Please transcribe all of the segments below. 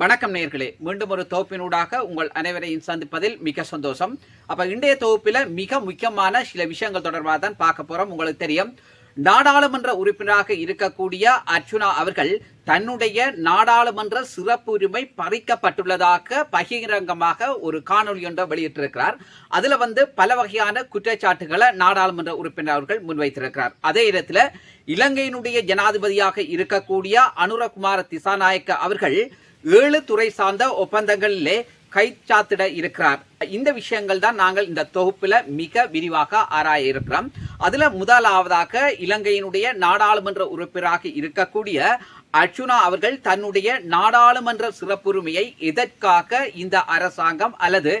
வணக்கம் நேயர்களே மீண்டும் ஒரு தொகுப்பினூடாக உங்கள் அனைவரையும் சந்திப்பதில் மிக சந்தோஷம். அப்ப இன்றைய தொகுப்பில் மிக முக்கியமான சில விஷயங்கள் தொடர்பாக தான் பார்க்க போறோம். உங்களுக்கு தெரியும். நாடாளுமன்ற உறுப்பினராக இருக்கக்கூடிய அர்ச்சுனா அவர்கள் தன்னுடைய நாடாளுமன்ற சிறப்பு உரிமை பறிக்கப்பட்டுள்ளதாக பகிரங்கமாக ஒரு காணொலி ஒன்றை வெளியிட்டிருக்கிறார். அதுல வந்து பல வகையான குற்றச்சாட்டுகளை நாடாளுமன்ற உறுப்பினர் அவர்கள் முன்வைத்திருக்கிறார். அதே இடத்துல இலங்கையினுடைய ஜனாதிபதியாக இருக்கக்கூடிய அனுரகுமார திசாநாயக்க அவர்கள் ஏழு துறை சார்ந்த ஒப்பந்தங்களிலே கைச்சாத்திட இருக்கிறார். இந்த விஷயங்கள் தான் நாங்கள் இந்த தொகுப்பில் மிக விரிவாக ஆராய இருக்கிறோம். அதில் முதலாவதாக இலங்கையினுடைய நாடாளுமன்ற உறுப்பினராக இருக்கக்கூடிய அர்ச்சுனா அவர்கள் தன்னுடைய நாடாளுமன்ற சிறப்புரிமையை எதற்காக இந்த அரசாங்கம் அல்லது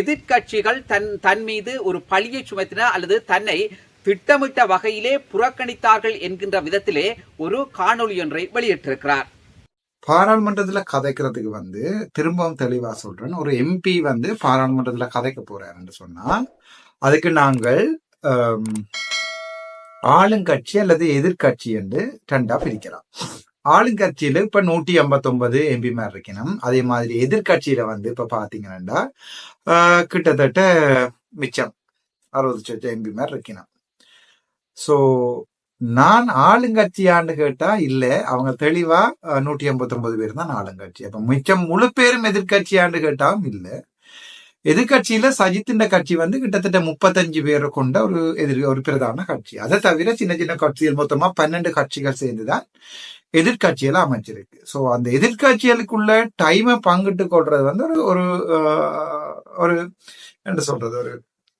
எதிர்க்கட்சிகள் தன் தன் மீது ஒரு பழியை சுமத்தின அல்லது தன்னை திட்டமிட்ட வகையிலே புறக்கணித்தார்கள் என்கின்ற விதத்திலே ஒரு காணொலி ஒன்றை வெளியிட்டிருக்கிறார். பாராளுமன்றத்தில் கதைக்கிறதுக்கு வந்து திரும்பவும் தெளிவாக சொல்றேன். ஒரு எம்பி வந்து பாராளுமன்றத்தில் கதைக்க போறாருன்னு சொன்னால் அதுக்கு நாங்கள் ஆளுங்கட்சி அல்லது எதிர்க்கட்சி என்று ரெண்டா பிரிக்கலாம். ஆளுங்கட்சியில இப்ப நூற்றி ஐம்பத்தொன்பது எம்பி மாதிரி இருக்கணும். அதே மாதிரி எதிர்கட்சியில வந்து இப்ப பாத்தீங்கன்னா கிட்டத்தட்ட மிச்சம் அறுபது சொச்சம் எம்பி மாதிரி இருக்கணும். ஸோ நான் ஆளுங்கட்சியான்னு கேட்டா இல்ல அவங்க தெளிவா நூற்றி எண்பத்தி ஒன்பது பேர் தான் ஆளுங்கட்சி. அப்ப மிச்சம் முழு பேரும் எதிர்கட்சியான்னு கேட்டாலும் இல்ல. எதிர்கட்சியில சஜித்தின் கட்சி வந்து கிட்டத்தட்ட முப்பத்தஞ்சு பேரை கொண்ட ஒரு எதிர் ஒரு பிரதான கட்சி. அதை தவிர சின்ன சின்ன கட்சிகள் மொத்தமா பன்னெண்டு கட்சிகள் சேர்ந்துதான் எதிர்கட்சியில அமைச்சிருக்கு சோ அந்த எதிர்கட்சிகளுக்குள்ள டைமை பங்கிட்டு கொள்றது வந்து ஒரு ஒரு ஆஹ், ஒரு என்ன சொல்றது ஒரு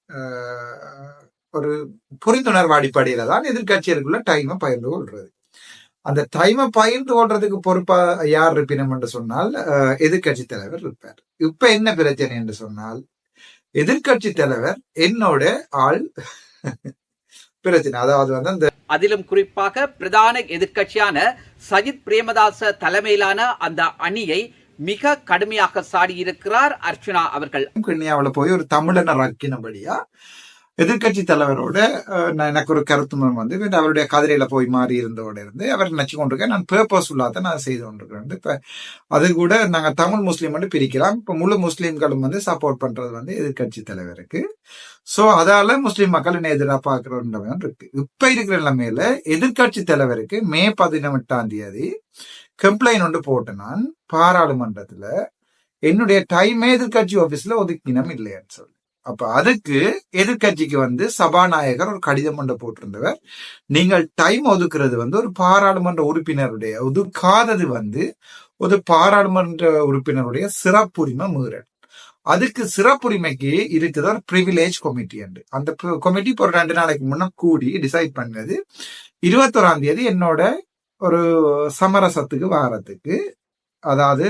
ஆஹ், ஒரு புரிந்துணர்வு அடிப்படையில தான் எதிர்கட்சிகளுக்குள்ள டைமை பகிர்ந்து கொள்றது. அந்த டைமை பகிர்ந்து கொள்றதுக்கு பொறுப்பா யார் இருப்பினம் என்று சொன்னால் அஹ், எதிர்க்கட்சி தலைவர் இருப்பார். இப்ப என்ன பிரச்சனை என்று சொன்னால் எதிர்க்கட்சி தலைவர் என்னோட ஆள் பிரச்சனை. அதாவது வந்து அந்த அதிலும் குறிப்பாக பிரதான எதிர்க்கட்சியான சஜித் பிரேமதாச தலைமையிலான அந்த அணியை மிக கடுமையாக சாடியிருக்கிறார் அர்ச்சுனா அவர்கள். கிண்ணியாவில் போய் ஒரு தமிழனை ரக்கினபடியா எதிர்க்கட்சி தலைவரோட நான் எனக்கு ஒரு கருத்து வந்து அவருடைய கதிரையில போய் மாறி இருந்தோட இருந்து அவர் நினைச்சு கொண்டிருக்கேன் நான் பேர்பஸ்ஃபுல்லா தான் நான் செய்து கொண்டிருக்கிறேன் இப்ப அது கூட நாங்க தமிழ் முஸ்லீம் வந்து பிரிக்கலாம். இப்ப முழு முஸ்லீம்களும் வந்து சப்போர்ட் பண்றது வந்து எதிர்க்கட்சி தலைவருக்கு. சோ அதால முஸ்லீம் மக்கள் என்ன எதிராக பாக்குறோம் இருக்கு. இப்ப இருக்கிற நிலைமையில எதிர்க்கட்சி தலைவருக்கு மே பதினெட்டாம் தேதி கம்ப்ளைண்ட் ஒன்று போட்டு நான் பாராளுமன்றத்துல என்னுடைய டைமே எதிர்க்கட்சி ஆபீஸ்ல ஒதுக்கினம் இல்லையான்னு சொல்லி. அப்ப அதுக்கு எதிர்க்கட்சிக்கு வந்து சபாநாயகர் ஒரு கடிதம் ஒன்று போட்டிருந்தவர். நீங்கள் டைம் ஒதுக்குறது வந்து ஒரு பாராளுமன்ற உறுப்பினருடைய ஒதுக்காதது வந்து ஒரு பாராளுமன்ற உறுப்பினருடைய சிறப்புரிமை மீறல். அதுக்கு சிறப்புரிமைக்கு இருக்குது ஒரு ப்ரிவிலேஜ் கமிட்டி என்று. அந்த கமிட்டி இப்போ ஒரு ரெண்டு நாளைக்கு முன்னே கூடி டிசைட் பண்ணது. இருபத்தோராம் தேதி என்னோட ஒரு சமரசத்துக்கு வாரத்துக்கு அதாவது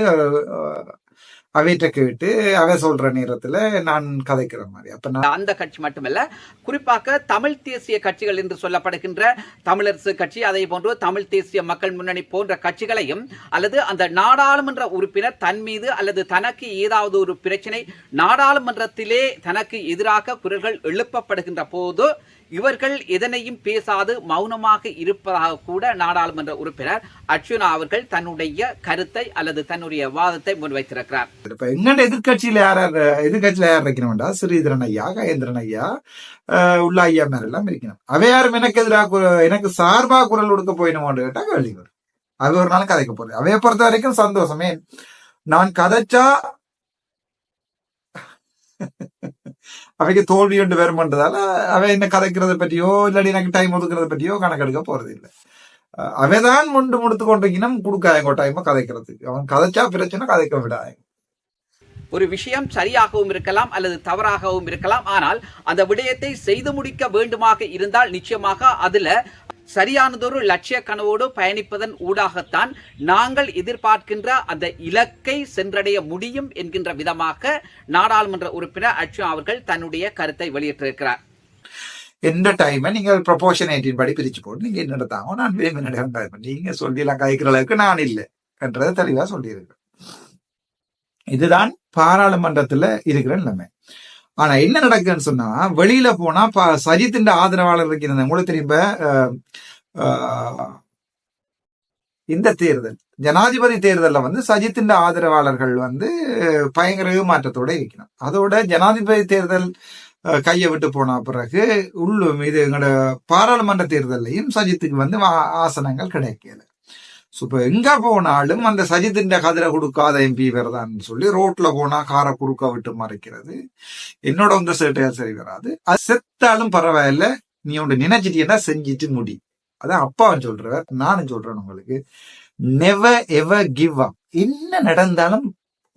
அவைகிட்ட கேட்டு அவ சொல்ற நேரத்துல நான் கதைக்கிற மாதிரி. அப்ப நான் அந்த கட்சி மட்டுமல்ல குறிப்பாக தமிழ் தேசிய கட்சிகள் என்று சொல்லப்படுகின்ற தமிழரசு கட்சி அதே போன்று தமிழ் தேசிய மக்கள் முன்னணி போன்ற கட்சிகளையும் அல்லது அந்த நாடாளுமன்ற உறுப்பினர் தன் மீது அல்லது தனக்கு ஏதாவது ஒரு பிரச்சனை நாடாளுமன்றத்திலே தனக்கு எதிராக குரல்கள் எழுப்பப்படுகின்ற போது இவர்கள் எதனையும் பேசாது மௌனமாக இருப்பதாக கூட நாடாளுமன்ற உறுப்பினர் அர்ஜுனா அவர்கள் தன்னுடைய கருத்தை அல்லது தன்னுடைய வாதத்தை முன்வைத்திருக்கிறார். இப்ப எங்கட எதிர்கட்சியில யார் எதிர்கட்சியில யார் இருக்கணும்டா ஸ்ரீதரன் ஐயா கயேந்திரன் ஐயா அஹ், உள்ள ஐயா மேல எல்லாம் இருக்கணும் அவ யாரும் எனக்கு எதிராக எனக்கு சார்பா குரல் கொடுக்க போயிடுமோன்னு கேட்டா கேள்வி வரும் ஒரு நாள் கதைக்க போறது அவைய பொறுத்த வரைக்கும் சந்தோஷமே. நான் கதைச்சா அவைக்கு தோல்வி ஒன்று வருமன்றதால அவை என்ன கதைக்கிறத பற்றியோ இல்லாட்டி எனக்கு டைம் ஒதுக்குறத பற்றியோ கணக்கெடுக்க போறது இல்லை அவைதான் முண்டு முடித்து கொண்டிருக்கணும் கொடுக்காயங்கோ டைம் கதைக்கிறதுக்கு அவன் கதைச்சா பிரச்சனை கதைக்க விடாங்க ஒரு விஷயம் சரியாகவும் இருக்கலாம் அல்லது தவறாகவும் இருக்கலாம். ஆனால் அந்த விடயத்தை செய்து முடிக்க வேண்டுமாக இருந்தால் நிச்சயமாக அதுல சரியானதொரு லட்சிய கனவோடு பயணிப்பதன் ஊடாகத்தான் நாங்கள் எதிர்பார்க்கின்ற அந்த இலக்கை சென்றடைய முடியும் என்கின்ற விதமாக நாடாளுமன்ற உறுப்பினர் அச்சு அவர்கள் தன்னுடைய கருத்தை வெளியிட்டிருக்கிறார். எந்த டைமை நீங்கள் ப்ரொபோஷனேட்டின் படி பிரிச்சு போட்டு நீங்க என்ன நடத்தாங்க நான் விரும்பி நடந்தேன் நீங்க சொல்லிலாம் கதைக்கிற அளவுக்கு நான் இல்லை என்றதை தெளிவா சொல்லியிருக்கேன். இதுதான் பாராளுமன்றத்துல இருக்கிற நிலைமை. ஆனா என்ன நடக்குதுன்னு சொன்னா வெளியில போனா ப- சஜித்தின் ஆதரவாளர் இருக்கிறது உங்களுக்கு திரும்ப இந்த தேர்தல் ஜனாதிபதி தேர்தலில் வந்து சஜித்தின் ஆதரவாளர்கள் வந்து பயங்கர மாற்றத்தோட இருக்கணும். அதோட ஜனாதிபதி தேர்தல் கையை விட்டு போன பிறகு உள்ளும் இது எங்களோட பாராளுமன்ற தேர்தலையும் சஜித்துக்கு வந்து ஆசனங்கள் கிடைக்கல. ஸோ இப்போ எங்க போனாலும் அந்த சஜித்தின் கதிரை கொடுக்காத எம்பி வருதான்னு சொல்லி ரோட்ல போனா காரை குறுக்க விட்டு மறைக்கிறது. என்னோட உங்க சேட்டையால் சரி வராது. அது செத்தாலும் பரவாயில்ல. நீ ஒன்று நினைச்சிட்டீங்கன்னா செஞ்சுட்டு முடி. அதான் அப்பாவும் சொல்றவர் நானும் சொல்றேன் உங்களுக்கு. நெவர் எவர் கிவ் அப் என்ன நடந்தாலும்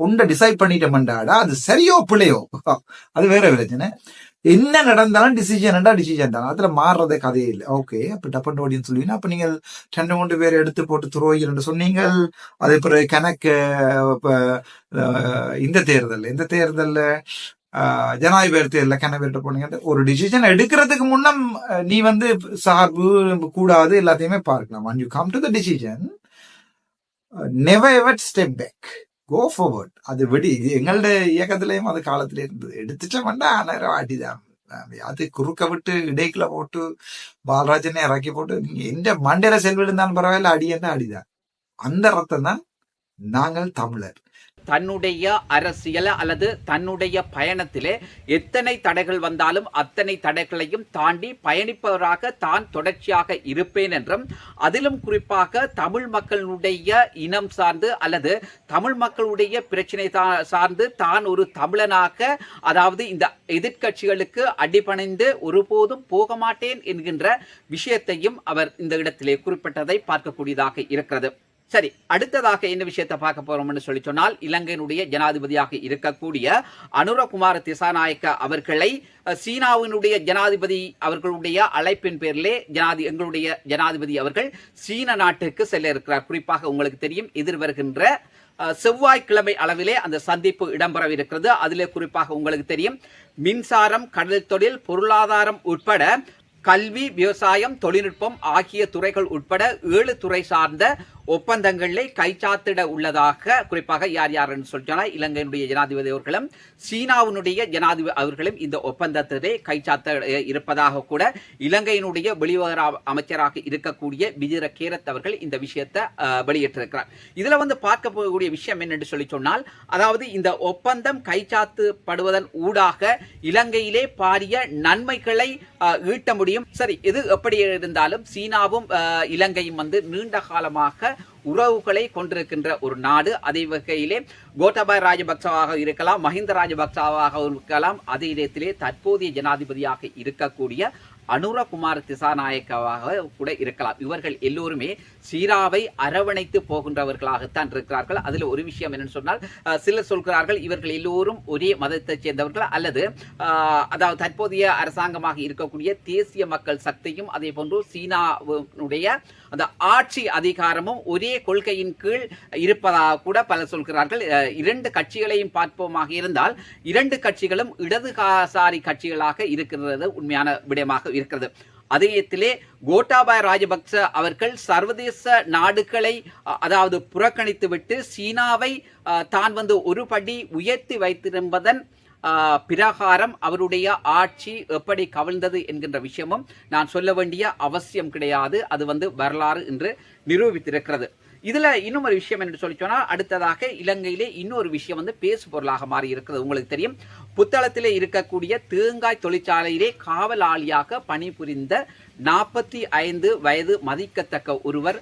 உண்டை டிசைட் பண்ணிட்டோம்டாடா அது சரியோ பிள்ளையோ அது வேற பிரச்சனை. என்ன நடந்தாலும் டிசிஷன்டா டிசிஷன் தான். அதுல மாறுறதே கதையே இல்லை. ஓகே அப்ப டப்பன் ஓடின்னு சொல்லுவீங்கன்னா அப்ப நீங்கள் ரெண்டு மூன்று பேர் எடுத்து போட்டு துரோகிகள் சொன்னீங்க அதே பிறகு கணக்கு இப்ப, இந்த தேர்தல் இந்த தேர்தல்ல அஹ், ஜனாதிபதி தேர்தலில் கணவர்கிட்ட போனீங்க ஒரு டிசிஷன் எடுக்கிறதுக்கு முன்னம் நீ வந்து சார்பு கூடாது எல்லாத்தையுமே பார்க்கலாம். When you come to the decision never ever step back go forward. அது விடி. இது எங்களோட இயக்கத்திலையும் அது காலத்துல இருந்தது எடுத்துட்டோம்னா நேரம் வாட்டிதான் அது குறுக்க விட்டு இடைக்குள்ள போட்டு பாலராஜனை இறக்கி போட்டு நீங்க எந்த மண்டையில செல்விடுந்தாலும் பரவாயில்ல அடி என்ன அடிதான். அந்த ரத்தம் தான் நாங்கள் தமிழர். தன்னுடைய அரசியல் அல்லது தன்னுடைய பயணத்திலே எத்தனை தடைகள் வந்தாலும் அத்தனை தடைகளையும் தாண்டி பயணிப்பவராக தான் தொடர்ச்சியாக இருப்பேன் என்றும் அதிலும் குறிப்பாக தமிழ் மக்களுடைய இனம் சார்ந்து அல்லது தமிழ் மக்களுடைய பிரச்சனை சார்ந்து தான் ஒரு தமிழனாக அதாவது இந்த எதிர்க்கட்சிகளுக்கு அடிபணிந்து ஒருபோதும் போக மாட்டேன் என்கின்ற விஷயத்தையும் அவர் இந்த இடத்திலே குறிப்பிட்டதை பார்க்கக்கூடியதாக இருக்கிறது. சரி அடுத்ததாக என்ன விஷயத்தை பார்க்க போறோம்னு சொல்லி சொன்னால் இலங்கையினுடைய ஜனாதிபதியாக இருக்கக்கூடிய அனுரகுமார் திசாநாயக்க அவர்களை சீனாவினுடைய ஜனாதிபதி அவர்களுடைய அழைப்பின் பேரிலே ஜனாதி எங்களுடைய ஜனாதிபதி அவர்கள் சீன நாட்டுக்கு செல்ல இருக்கிறார். குறிப்பாக உங்களுக்கு தெரியும் எதிர்வருகின்ற அஹ், செவ்வாய்க்கிழமை அளவிலே அந்த சந்திப்பு இடம்பெறவிருக்கிறது. அதிலே குறிப்பாக உங்களுக்கு தெரியும் மின்சாரம் கடல் தொழில் பொருளாதாரம் உட்பட கல்வி விவசாயம் தொழில்நுட்பம் ஆகிய துறைகள் உட்பட ஏழு துறை சார்ந்த ஒப்பந்தங்களை கைச்சாத்திட உள்ளதாக குறிப்பாக யார் யார் என்று சொல்லிச்சோன்னா இலங்கையினுடைய ஜனாதிபதி அவர்களும் சீனாவினுடைய ஜனாதிபதி அவர்களும் இந்த ஒப்பந்தத்திலே கைச்சாத்த இருப்பதாக கூட இலங்கையினுடைய வெளிவகார அமைச்சராக இருக்கக்கூடிய விஜய கேரத் அவர்கள் இந்த விஷயத்தை வெளியிட்டிருக்கிறார். இதில் வந்து பார்க்க போகக்கூடிய விஷயம் என்னென்று சொல்லி சொன்னால் அதாவது இந்த ஒப்பந்தம் கைச்சாத்துப்படுவதன் ஊடாக இலங்கையிலே பாரிய நன்மைகளை ஈட்ட முடியும். சரி இது எப்படி இருந்தாலும் சீனாவும் இலங்கையும் வந்து நீண்ட காலமாக உறவுகளை கொண்டிருக்கின்ற ஒரு நாடு. அதே வகையிலே கோட்டாபாய் ராஜபக்சவாக இருக்கலாம் மஹிந்த ராஜபக்சவாக இருக்கலாம் அதே இடத்திலே தற்போதைய ஜனாதிபதியாக இருக்கக்கூடிய அனுரகுமார் திசாநாயக்கவாக கூட இருக்கலாம். இவர்கள் எல்லோருமே சீராவை அரவணைத்து போகின்றவர்களாகத்தான் இருக்கிறார்கள். அதில் ஒரு விஷயம் என்னன்னு சொன்னால் சிலர் சொல்கிறார்கள் இவர்கள் எல்லோரும் ஒரே மதத்தைச் சேர்ந்தவர்கள் அல்லது அதாவது தற்போதைய அரசாங்கமாக இருக்கக்கூடிய தேசிய மக்கள் சக்தியும் அதே போன்று சீனாவுடைய அந்த ஆட்சி அதிகாரமும் ஒரே கொள்கையின் கீழ் இருப்பதாக கூட பலர் சொல்கிறார்கள். இரண்டு கட்சிகளையும் பார்ப்போமாக இருந்தால் இரண்டு கட்சிகளும் இடதுசாரி கட்சிகளாக இருக்கிறது உண்மையான விடயமாக இருக்கிறது. அதயத்திலே கோட்டாபாய ராஜபக்ச அவர்கள் சர்வதேச நாடுகளை அதாவது புறக்கணித்துவிட்டு சீனாவை தான் வந்து ஒரு படி உயர்த்தி வைத்திருப்பதன் பிரகாரம் அவருடைய ஆட்சி எப்படி கவிழ்ந்தது என்கின்ற விஷயமும் நான் சொல்ல வேண்டிய அவசியம் கிடையாது. அது வந்து வரலாறு என்று நிரூபித்திருக்கிறது. இதில் இன்னும் ஒரு விஷயம் என்று சொல்லி சொன்னால் அடுத்ததாக இலங்கையிலே இன்னொரு விஷயம் வந்து பேசு பொருளாக மாறி இருக்கிறது உங்களுக்கு தெரியும் புத்தளத்திலே இருக்கக்கூடிய தேங்காய் தொழிற்சாலையிலே காவலாளியாக பணிபுரிந்த நாற்பத்தி ஐந்து வயது மதிக்கத்தக்க ஒருவர்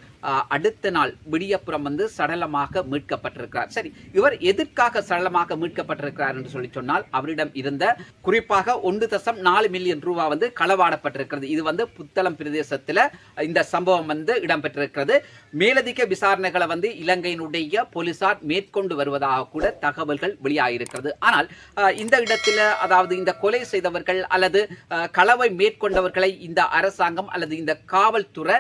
அடுத்த நாள் விடியப்புறம் வந்து சடலமாக மீட்கப்பட்டிருக்கிறார். சரி இவர் எதற்காக சடலமாக மீட்கப்பட்டிருக்கிறார் என்று சொல்லி சொன்னால் அவரிடம் இருந்த குறிப்பாக ஒன்று தசம் நாலு மில்லியன் ரூபா வந்து களவாடப்பட்டிருக்கிறது. இது வந்து புத்தளம் பிரதேசத்தில் இந்த சம்பவம் வந்து இடம்பெற்றிருக்கிறது. மேலதிக விசாரணைகளை வந்து இலங்கையினுடைய போலீசார் மேற்கொண்டு வருவதாக கூட தகவல்கள் வெளியாகியிருக்கிறது. ஆனால் இந்த இடத்துல அதாவது இந்த கொலை செய்தவர்கள் அல்லது களவை மேற்கொண்டவர்களை இந்த அரசாங்கம் அல்லது இந்த காவல்துறை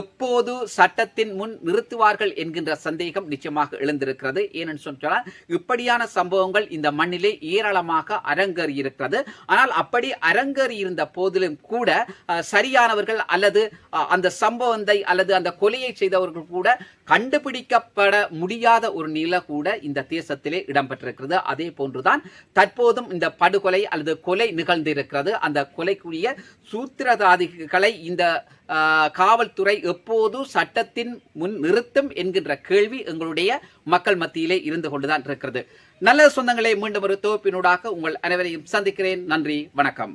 எப்போது சட்டத்தின் முன் நிறுத்துவார்கள் என்கின்ற சந்தேகம் நிச்சயமாக எழுந்திருக்கிறது. ஏனென்று சொன்னால் இப்படியான சம்பவங்கள் இந்த மண்ணிலே ஏராளமாக அரங்கேறி இருக்கிறது. ஆனால் அப்படி அரங்கேறி இருந்த போதிலும் கூட சரியானவர்கள் அல்லது அந்த சம்பவத்தை அல்லது அந்த கொலையை செய்தவர்கள் கூட கண்டுபிடிக்கப்பட முடியாத ஒரு நிலை கூட இந்த தேசத்திலே இடம்பெற்றிருக்கிறது. அதே போன்றுதான் தற்போது தற்போதும் இந்த படுகொலை அல்லது கொலை நிகழ்ந்திருக்கிறது. அந்த கொலைக்குரிய சூத்திரதாதிகளை இந்த காவல்துறை எப்போது சட்டத்தின் முன் நிறுத்தும் என்கின்ற கேள்வி எங்களுடைய மக்கள் மத்தியிலே இருந்து கொண்டுதான் இருக்கிறது. நல்ல சொந்தங்களை மீண்டும் ஒரு தொகுப்பினூடாக உங்கள் அனைவரையும் சந்திக்கிறேன். நன்றி வணக்கம்.